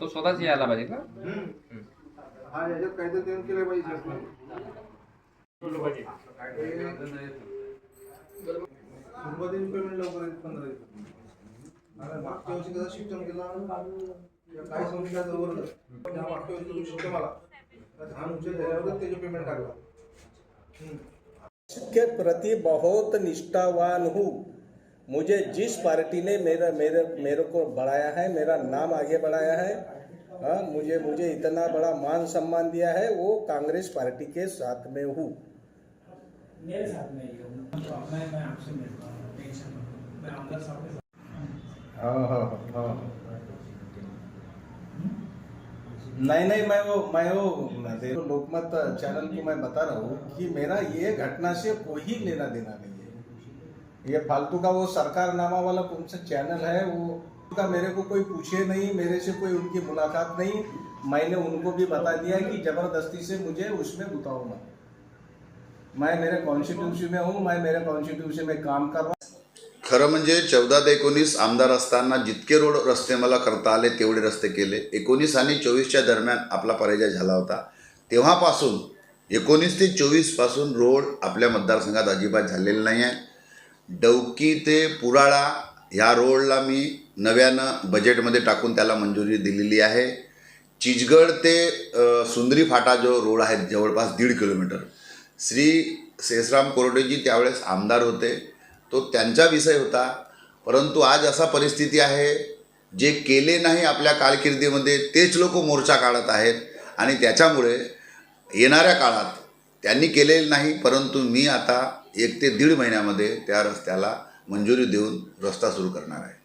तो स्वतःच यायला पाहिजे का? हा याच्यात काहीतरी त्यांनी केलं पाहिजे पेमेंट लवकर येत पंधरा मागच्या वर्षी कसं शिक्षण केलं? काही संस्था जवळ त्या मागच्या वर्षी जो शिक्षण आला धान झाल्यावर त्याचे पेमेंट टाकला. प्रति बहुत निष्ठावान हूँ. मुझे जिस पार्टी ने मेरा मेरे मेरे को बढ़ाया है मेरा नाम आगे बढ़ाया है हाँ मुझे मुझे इतना बड़ा मान सम्मान दिया है वो कांग्रेस पार्टी के साथ में हूँ। ही हो। हूँ। हाँ हाँ नहीं नहीं मैं वो मैं वो देखो लोकमत चैनल को मैं बता रहा हूँ कि मेरा ये घटना से कोई लेना देना नहीं है। ये फालतू का वो सरकार नामा वाला कौन सा चैनल है? वो का मेरे को कोई पूछे नहीं मेरे से कोई उनकी मुलाकात नहीं। मैंने उनको भी बता दिया कि जबरदस्ती से मुझे उसमें उतारो मैं मैं मेरे कॉन्स्टिट्यूशन में हूँ मैं मेरे कॉन्स्टिट्यूशन में काम कर रहा खरं म्हणजे चौदा ते एकोणीस आमदार असताना जितके रोड रस्ते मला करता आले तेवढे रस्ते केले. एकोणीस आणि चोवीसच्या दरम्यान आपला पराजय झाला होता. तेव्हापासून एकोणीस ते चोवीसपासून रोड आपल्या मतदारसंघात अजिबात झालेले नाही आहे डौकी ते पुराळा ह्या रोडला मी नव्यानं बजेटमध्ये टाकून त्याला मंजुरी दिलेली आहे. चिचगड ते सुंदरी फाटा जो रोड आहे जवळपास दीड किलोमीटर. श्री शेषराम कोरडेजी त्यावेळेस आमदार होते. तो त्यांचा विषय होता. परंतु आज असा परिस्थिती आहे जे केले नाही आपल्या कारकिर्दीमध्ये तेच लोक मोर्चा काढत आहेत. आणि त्याच्यामुळे येणाऱ्या काळात त्यांनी केलेलं नाही परंतु मी आता एक ते दीड महिन्यामध्ये त्या रस्त्याला मंजुरी देऊन रस्ता सुरू करणार आहे.